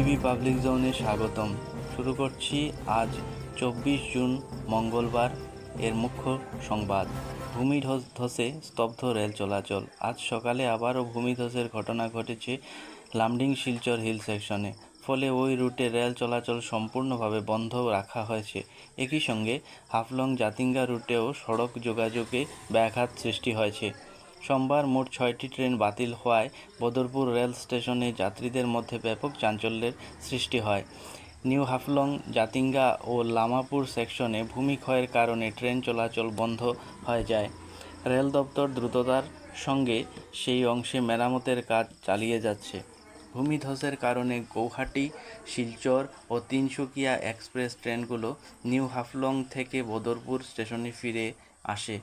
TV public জোনে স্বাগতম। শুরু করছি আজ চব্বিশ জুন, মঙ্গলবার এর মুখ্য সংবাদ। ভূমিধস ধসে স্তব্ধ রেল চলাচল। আজ সকালে আবারও ভূমিধসের ঘটনা ঘটেছে লামডিং শিলচর হিল সেকশনে। ফলে ওই রুটে রেল চলাচল সম্পূর্ণভাবে বন্ধ রাখা হয়েছে। একই সঙ্গে হাফলং জাতিঙ্গা রুটেও সড়ক যোগাযোগে ব্যাঘাত সৃষ্টি হয়েছে। সোমবার মোট ছয়টি ট্রেন বাতিল হওয়ায় বদরপুর রেল স্টেশনে যাত্রীদের মধ্যে ব্যাপক চাঞ্চল্যের সৃষ্টি হয়। নিউ হাফলং, জাতিঙ্গা ও লামাপুর সেকশনে ভূমিক্ষয়ের কারণে ট্রেন চলাচল বন্ধ হয়ে যায়। রেল দপ্তর দ্রুততার সঙ্গে সেই অংশে মেরামতের কাজ চালিয়ে যাচ্ছে। ভূমিধসের কারণে গৌহাটি, শিলচর ও তিনসুকিয়া এক্সপ্রেস ট্রেনগুলো নিউ হাফলং থেকে বদরপুর স্টেশনে ফিরে আসে।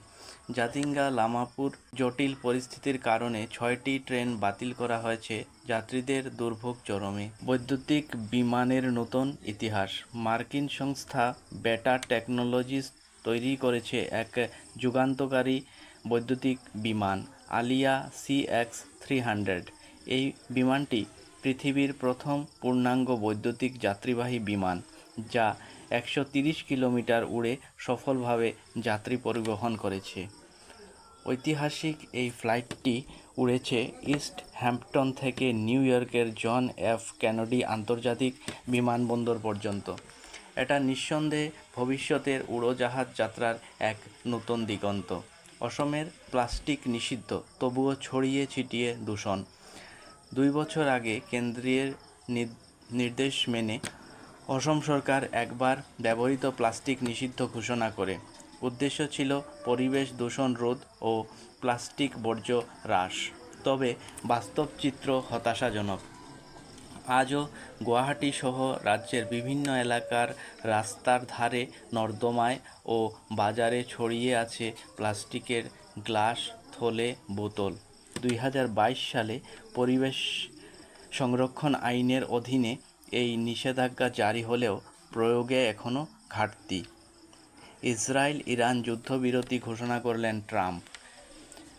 জাতিঙ্গা লামাপুর জটিল পরিস্থিতির কারণে ছয়টি ট্রেন বাতিল করা হয়েছে যাত্রীদের দুর্ভোগ চরমে। বৈদ্যুতিক বিমানের নতুন ইতিহাস। মার্কিন সংস্থা বেটা টেকনোলজিস তৈরি করেছে এক যুগান্তকারী বৈদ্যুতিক বিমান, Alia C X three hundred. এই বিমানটি পৃথিবীর প্রথম পূর্ণাঙ্গ বৈদ্যুতিক যাত্রীবাহী বিমান, যা একশো কিলোমিটার উড়ে সফলভাবে যাত্রী পরিবহন করেছে। ঐতিহাসিক এই ফ্লাইটটি উড়েছে ইস্ট হ্যাম্পটন থেকে নিউ ইয়র্কের জন এফ কেনেডি আন্তর্জাতিক বিমানবন্দর পর্যন্ত। এটা নিঃসন্দেহে ভবিষ্যতের উড়োজাহাজ যাত্রার এক নতুন দিগন্ত। অসমের প্লাস্টিক নিষিদ্ধ, তবুও ছড়িয়ে ছিটিয়ে দূষণ। দুই বছর আগে কেন্দ্রীয় নির- নির্দেশ মেনে অসম সরকার একবার ব্যবহৃত প্লাস্টিক নিষিদ্ধ ঘোষণা করে। উদ্দেশ্য ছিল পরিবেশ দূষণ রোধ ও প্লাস্টিক বর্জ্য হ্রাস। তবে বাস্তব চিত্র হতাশাজনক। আজও গুয়াহাটি সহ রাজ্যের বিভিন্ন এলাকার রাস্তার ধারে নর্দমায় ও বাজারে ছড়িয়ে আছে প্লাস্টিকের গ্লাস, থলে, বোতল। দুই হাজার বাইশ সালে পরিবেশ সংরক্ষণ আইনের অধীনে এই নিষেধাজ্ঞা জারি হলেও প্রয়োগে এখনও ঘাটতি। ইসরায়েল ইরান যুদ্ধবিরতি ঘোষণা করলেন ট্রাম্প।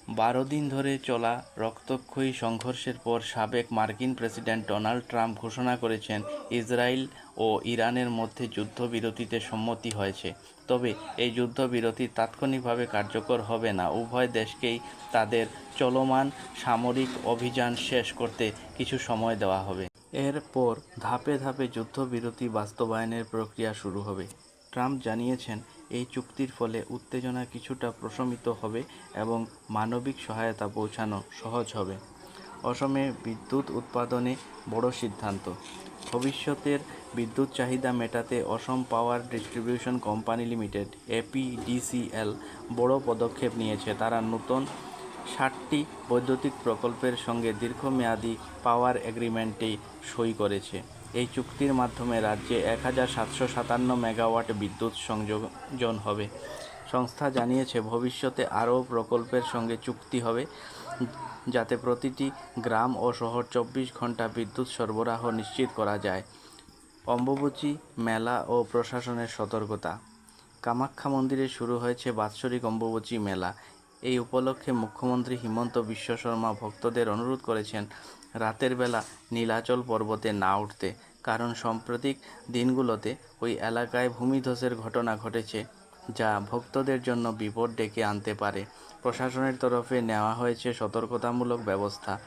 বারো দিন ধরে চলা রক্তক্ষয়ী সংঘর্ষের পর সাবেক মার্কিন প্রেসিডেন্ট ডোনাল্ড ট্রাম্প ঘোষণা করেছেন, ইসরায়েল ও ইরানের মধ্যে যুদ্ধবিরতিতে সম্মতি হয়েছে। তবে এই যুদ্ধবিরতি তাৎক্ষণিকভাবে কার্যকর হবে না। উভয় দেশকেই তাদের চলমান সামরিক অভিযান শেষ করতে কিছু সময় দেওয়া হবে। এরপর ধাপে ধাপে যুদ্ধবিরতি বাস্তবায়নের প্রক্রিয়া শুরু হবে। ট্রাম্প জানিয়েছেন, এই চুক্তির ফলে উত্তেজনা কিছুটা প্রশমিত হবে এবং মানবিক সহায়তা পৌঁছানো সহজ হবে। অসমে বিদ্যুৎ উৎপাদনে বড় সিদ্ধান্ত। ভবিষ্যতের বিদ্যুৎ চাহিদা মেটাতে Assam power distribution company limited APDCL বড় পদক্ষেপ নিয়েছে। তারা নতুন ষাটটি বৈদ্যুতিক প্রকল্পের সঙ্গে দীর্ঘমেয়াদী পাওয়ার এগ্রিমেন্টে সই করেছে। এই চুক্তির মাধ্যমে রাজ্যে এক হাজার সাতশো সাতান্ন মেগাওয়াট বিদ্যুৎ সংযোজন হবে। সংস্থা জানিয়েছে, ভবিষ্যতে আরও প্রকল্পের সঙ্গে চুক্তি হবে, যাতে প্রতিটি গ্রাম ও শহর চব্বিশ ঘণ্টা বিদ্যুৎ সরবরাহ নিশ্চিত করা যায়। অম্বুবচী, মেলা ও প্রশাসনের সতর্কতা। কামাখ্যা মন্দিরে শুরু হয়েছে বাৎসরিক অম্বুবচী মেলা। এই উপলক্ষে মুখ্যমন্ত্রী হিমন্ত বিশ্ব শর্মা ভক্তদের অনুরোধ করেছেন রাতের বেলা নীলাচল পর্বতে না উঠতে। কারণ সাম্প্রতিক দিনগুলোতে ওই এলাকায় ভূমিধসের ঘটনা ঘটেছে, যা ভক্তদের জন্য বিপদ ডেকে আনতে পারে। প্রশাসনের তরফে নেওয়া হয়েছে সতর্কতামূলক ব্যবস্থা।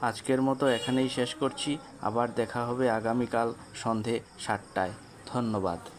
আজকের মতো এখানেই শেষ করছি। আবার দেখা হবে আগামীকাল সন্ধে সাতটায়। ধন্যবাদ।